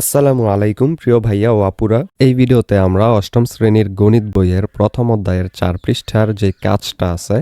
আসসালামু আলাইকুম, প্রিয় ভাইয়া ও আপুরা। এই ভিডিওতে আমরা অষ্টম শ্রেণির গণিত বইয়ের প্রথম অধ্যায়ের চার পৃষ্ঠার যে কাজটা আছে,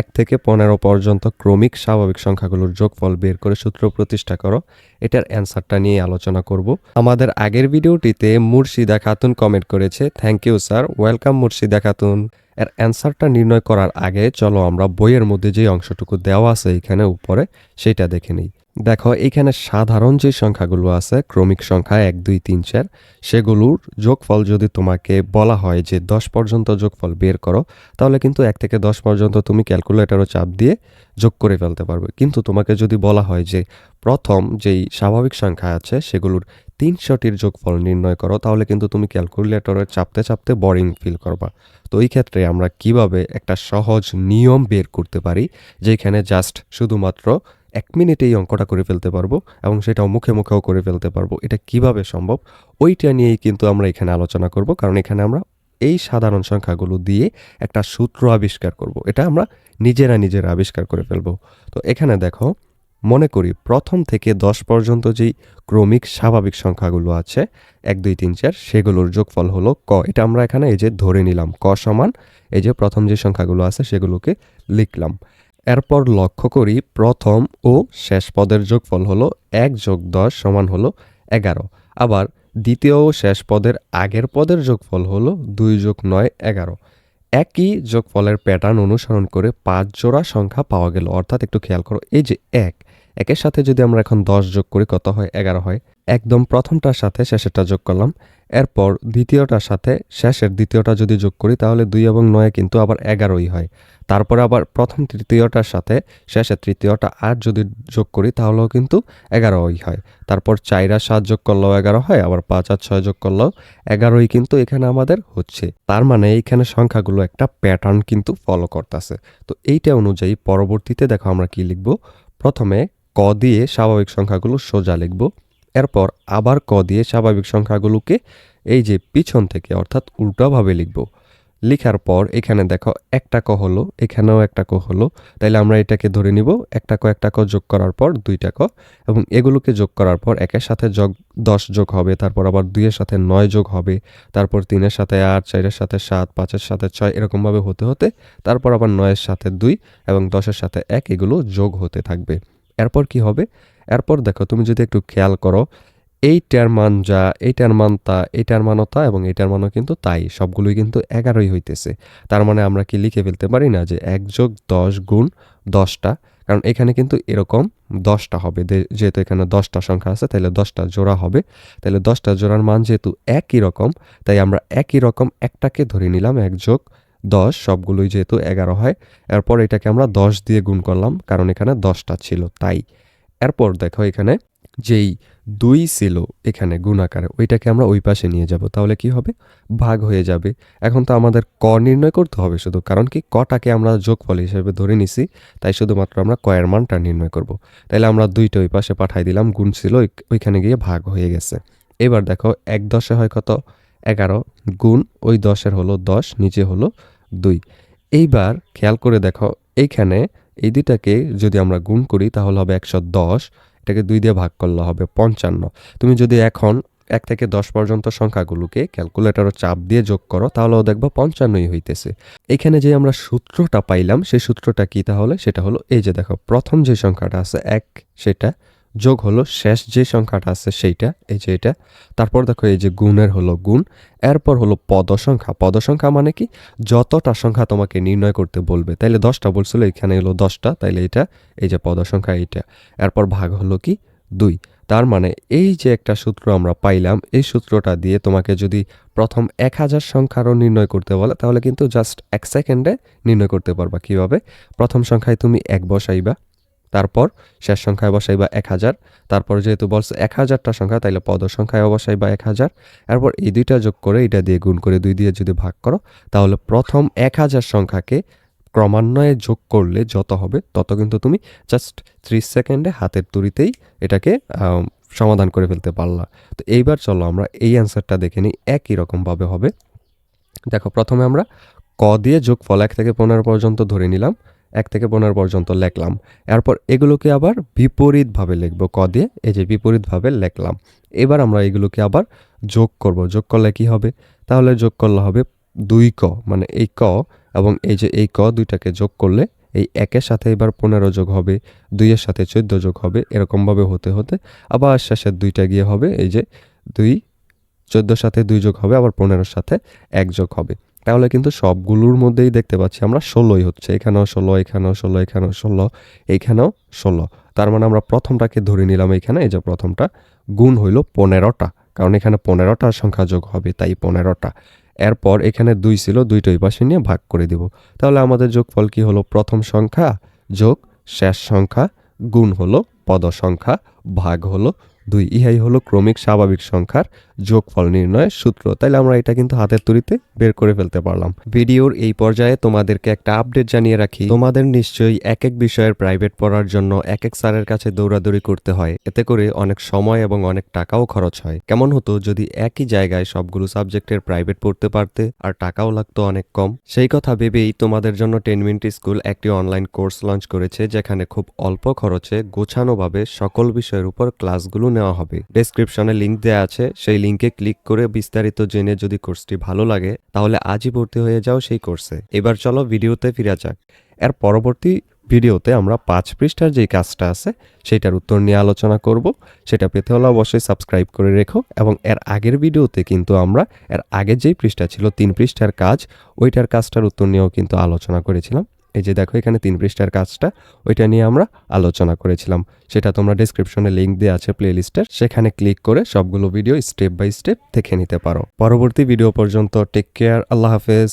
এক থেকে পনেরো পর্যন্ত ক্রমিক স্বাভাবিক সংখ্যাগুলোর যোগফল বের করে সূত্র প্রতিষ্ঠা করো, এটার অ্যান্সারটা নিয়ে আলোচনা করব। আমাদের আগের ভিডিওটিতে মুর্শিদা খাতুন কমেন্ট করেছে thank you sir welcome Murshida Khatun. এর অ্যান্সারটা নির্ণয় করার আগে চলো আমরা বইয়ের মধ্যে যে অংশটুকু দেওয়া আছে এখানে উপরে, সেটা দেখে নিই। দেখো, এখানে সাধারণ যে সংখ্যাগুলো আছে, ক্রমিক সংখ্যা এক, দুই, তিন, চার, সেগুলোর যোগফল যদি তোমাকে বলা হয় যে দশ পর্যন্ত যোগফল বের করো, তাহলে কিন্তু এক থেকে দশ পর্যন্ত তুমি ক্যালকুলেটরও চাপ দিয়ে যোগ করে ফেলতে পারবে। কিন্তু তোমাকে যদি বলা হয় যে প্রথম যেই স্বাভাবিক সংখ্যা আছে, সেগুলোর তিনশোটির যোগফল নির্ণয় করো, তাহলে কিন্তু তুমি ক্যালকুলেটরে চাপতে চাপতে বোরিং ফিল করবা। তো এই ক্ষেত্রে আমরা কীভাবে একটা সহজ নিয়ম বের করতে পারি, যেখানে জাস্ট শুধুমাত্র এক মিনিটেই অঙ্কটা করে ফেলতে পারব এবং সেটাও মুখে মুখেও করে ফেলতে পারব। এটা কীভাবে সম্ভব? ওইটা নিয়েই কিন্তু আমরা এখানে আলোচনা করব। কারণ এখানে আমরা এই সাধারণ সংখ্যাগুলো দিয়ে একটা সূত্র আবিষ্কার করব। এটা আমরা নিজেরা নিজেরা আবিষ্কার করে ফেলব। তো এখানে দেখো, মনে করি প্রথম থেকে দশ পর্যন্ত যেই ক্রমিক স্বাভাবিক সংখ্যাগুলো আছে, এক, দুই, তিন, চার, সেগুলোর যোগফল হলো ক। এটা আমরা এখানে এই যে ধরে নিলাম, ক সমান, এই যে প্রথম যে সংখ্যাগুলো আছে সেগুলোকে লিখলাম। এরপর লক্ষ্য করি প্রথম ও শেষ পদের যোগফল হলো এক যোগ দশ সমান হলো এগারো। আবার দ্বিতীয় ও শেষ পদের আগের পদের যোগফল হলো দুই যোগ নয়, এগারো। একই যোগফলের প্যাটার্ন অনুসরণ করে পাঁচ জোড়া সংখ্যা পাওয়া গেল। অর্থাৎ একটু খেয়াল করো, এই যে এক, একের সাথে যদি আমরা এখন দশ যোগ করি, কত হয়? এগারো হয়। একদম প্রথমটার সাথে শেষেরটা যোগ করলাম। এরপর দ্বিতীয়টার সাথে শেষের দ্বিতীয়টা যদি যোগ করি, তাহলে দুই এবং নয় কিন্তু আবার এগারোই হয়। তারপরে আবার প্রথম তৃতীয়টার সাথে শেষের তৃতীয়টা আট যদি যোগ করি, তাহলেও কিন্তু এগারোই হয়। তারপর চাইরা সাত যোগ করলেও এগারো হয়, আবার পাঁচ আর ছয় যোগ করলেও এগারোই কিন্তু এখানে আমাদের হচ্ছে। তার মানে এইখানে সংখ্যাগুলো একটা প্যাটার্ন কিন্তু ফলো করতেছে। তো এইটা অনুযায়ী পরবর্তীতে দেখো আমরা কি লিখব। প্রথমে ক দিয়ে স্বাভাবিক সংখ্যাগুলো সোজা লিখব। এরপর আবার ক দিয়ে স্বাভাবিক সংখ্যাগুলোকে এই যে পিছন থেকে, অর্থাৎ উল্টোভাবে লিখব। লিখার পর এখানে দেখো একটা ক হলো, এখানেও একটা ক হলো। তাইলে আমরা এটাকে ধরে নিব, একটা ক একটা ক যোগ করার পর দুইটা ক, এবং এগুলোকে যোগ করার পর একের সাথে যোগ দশ যোগ হবে, তারপর আবার দুইয়ের সাথে নয় যোগ হবে, তারপর তিনের সাথে আট, চারের সাথে সাত, পাঁচের সাথে ছয়, এরকমভাবে হতে হতে, তারপর আবার নয়ের সাথে দুই এবং দশের সাথে এক, এগুলো যোগ হতে থাকবে। এরপর কি হবে? এরপর দেখো, তুমি যদি একটু খেয়াল করো এইটার মান যা এইটার মান তা এইটার মানও তা এবং এইটার মানও কিন্তু তাই, সবগুলোই কিন্তু এগারোই হইতেছে। তার মানে আমরা কি লিখে ফেলতে পারি না যে এক যোগ দশ গুণ দশটা, কারণ এখানে কিন্তু এরকম দশটা হবে। যেহেতু এখানে দশটা সংখ্যা আছে, তাহলে দশটা জোড়া হবে। তাহলে দশটা জোড়ার মান যেহেতু একই রকম, তাই আমরা একই রকম একটাকে ধরে নিলাম, এক যোগ দশ, সবগুলোই যেহেতু এগারো হয়। এরপর এটাকে আমরা দশ দিয়ে গুণ করলাম, কারণ এখানে দশটা ছিল তাই। এরপর দেখো এখানে, যেই দুই ছিল এখানে গুণ আকারে ওইটাকে আমরা ওই পাশে নিয়ে যাব, তাহলে কি হবে? ভাগ হয়ে যাবে। এখন তো আমাদের ক নির্ণয় করতে হবে শুধু, কারণ কি কটাকে আমরা যোগফল হিসেবে ধরে নিছি, তাই শুধুমাত্র আমরা কয়ের মানটা নির্ণয় করব। তাইলে আমরা দুইটা ওই পাশে পাঠাই দিলাম, গুণ ছিল ওই- ওইখানে গিয়ে ভাগ হয়ে গেছে। এবার দেখো, এক দশে হয় কত? এগারো গুণ ওই দশের হলো দশ, নিচে হলো দুই। এইবার খেয়াল করে দেখো, এইখানে এই দুইটাকে যদি আমরা গুণ করি, তাহলে হবে একশো দশ। এটাকে দুই দিয়ে ভাগ করলে হবে পঞ্চান্ন। তুমি যদি এখন এক থেকে দশ পর্যন্ত সংখ্যাগুলোকে ক্যালকুলেটরও চাপ দিয়ে যোগ করো, তাহলেও দেখব পঞ্চান্নই হইতেছে। এখানে যে আমরা সূত্রটা পাইলাম, সেই সূত্রটা কি তাহলে? সেটা হলো এই যে দেখো, প্রথম যে সংখ্যাটা আছে, এক, সেটা যোগ হলো শেষ যে সংখ্যাটা আছে সেইটা, এই যে এটা। তারপর দেখো এই যে গুণের হলো গুণ, এরপর হলো পদ সংখ্যা পদ সংখ্যা মানে কি? যতটা সংখ্যা তোমাকে নির্ণয় করতে বলবে। তাইলে দশটা বলছিল, এখানে হলো দশটা, তাইলে এটা, এই যে পদ সংখ্যা এইটা। এরপর ভাগ হলো কি? দুই। তার মানে এই যে একটা সূত্র আমরা পাইলাম, এই সূত্রটা দিয়ে তোমাকে যদি প্রথম এক হাজার সংখ্যারও নির্ণয় করতে বলে, তাহলে কিন্তু জাস্ট এক সেকেন্ডে নির্ণয় করতে পারবা কীভাবে? প্রথম সংখ্যায় তুমি এক বসাইবা। তারপর শেষ সংখ্যায় বসাই বা এক হাজার। তারপর যেহেতু বলছে এক হাজারটা সংখ্যা, তাইলে পদ সংখ্যায় অবশ্যই বসাইবা এক হাজার। এরপর এই দুইটা যোগ করে এটা দিয়ে গুণ করে দুই দিয়ে যদি ভাগ করো, তাহলে প্রথম এক হাজার সংখ্যাকে ক্রমান্বয়ে যোগ করলে যত হবে, তত কিন্তু তুমি জাস্ট ত্রিশ সেকেন্ডে হাতের তুড়িতেই এটাকে সমাধান করে ফেলতে পারলা। তো এইবার চলো আমরা এই অ্যান্সারটা দেখে নিই, একই রকমভাবে হবে। দেখো, প্রথমে আমরা ক দিয়ে যোগফল এক থেকে পনেরো পর্যন্ত ধরে নিলাম। এক থেকে পনেরো পর্যন্ত লিখলাম। এরপর এগুলোকে আবার বিপরীতভাবে লিখব ক দিয়ে, এই যে বিপরীতভাবে লিখলাম। এবার আমরা এগুলোকে আবার যোগ করব। যোগ করলে কি হবে? তাহলে যোগ করলে হবে দুই ক মানে এই ক এবং এই যে এই ক দুইটাকে যোগ করলে এই একের সাথে এবার পনেরো যোগ হবে, দুইয়ের সাথে চোদ্দ যোগ হবে, এরকমভাবে হতে হতে আবার শেষের দুইটা গিয়ে হবে এই যে দুই, চোদ্দোর সাথে দুই যোগ হবে, আবার পনেরোর সাথে এক যোগ হবে। তাহলে কিন্তু সবগুলোর মধ্যেই দেখতে পাচ্ছি আমরা ষোলোই হচ্ছে। এখানেও ষোলো এখানেও ষোলো এখানেও ষোলো এইখানেও ষোলো। তার মানে আমরা প্রথমটাকে ধরে নিলাম এখানে, এই যে প্রথমটা। গুণ হইল পনেরোটা, কারণ এখানে পনেরোটা সংখ্যা যোগ হবে, তাই পনেরোটা। এরপর এখানে দুই ছিল, দুইটা ওই পাশে নিয়ে ভাগ করে দিব। তাহলে আমাদের যোগফল কি হলো? প্রথম সংখ্যা যোগ শেষ সংখ্যা, গুণ হলো পদ সংখ্যা, ভাগ হলো দুই, ইহাই হলো ক্রমিক স্বাভাবিক সংখ্যার যোগফল নির্ণয়ের সূত্র। তাইলে আমরা এটা কিন্তু হাতের তৈরিতে বের করে ফেলতে পারলাম। ভিডিওর এই পর্যায়ে তোমাদেরকে একটা আপডেট জানিয়ে রাখি। তোমাদের নিশ্চয়ই এক এক বিষয়ের প্রাইভেট পড়ার জন্য এক এক স্যারের কাছে দৌড়াদৌড়ি করতে হয়। এতে করে অনেক সময় এবং অনেক টাকাও খরচ হয়। কেমন হতো যদি একই জায়গায় সবগুলো সাবজেক্টের প্রাইভেট পড়তে পারতে আর টাকাও লাগতো অনেক কম? সেই কথা ভেবেই তোমাদের জন্য টেন মিনিট স্কুল একটি অনলাইন কোর্স লঞ্চ করেছে, যেখানে খুব অল্প খরচে গোছানোভাবে সকল বিষয়ের উপর ক্লাসগুলো নেওয়া হবে। ডেসক্রিপশনে লিংক দেওয়া আছে। সেই লিংকে ক্লিক করে বিস্তারিত জেনে যদি কোর্সটি ভালো লাগে, তাহলে আজই ভর্তি হয়ে যাও সেই কোর্সে এবার চলো ভিডিওতে ফিরা যাক। এর পরবর্তী ভিডিওতে আমরা পাঁচ পৃষ্ঠার যেই কাজটা আছে সেটার উত্তর নিয়ে আলোচনা করব। সেটা পেতে হলে অবশ্যই সাবস্ক্রাইব করে রেখো এবং এর আগের ভিডিওতে কিন্তু আমরা এর আগের যেই পৃষ্ঠা ছিল তিন পৃষ্ঠার কাজ, ওইটার কাজটার উত্তর নিয়েও কিন্তু আলোচনা করেছিলাম। এই যে দেখো এখানে তিন পৃষ্ঠার কাজটা, ওইটা নিয়ে আমরা আলোচনা করেছিলাম। সেটা তোমরা ডিসক্রিপশনে লিঙ্ক দেওয়া আছে প্লেলিস্টের সেখানে ক্লিক করে সবগুলো ভিডিও স্টেপ বাই স্টেপ দেখে নিতে পারো। পরবর্তী ভিডিও পর্যন্ত টেক কেয়ার আল্লাহ হাফেজ।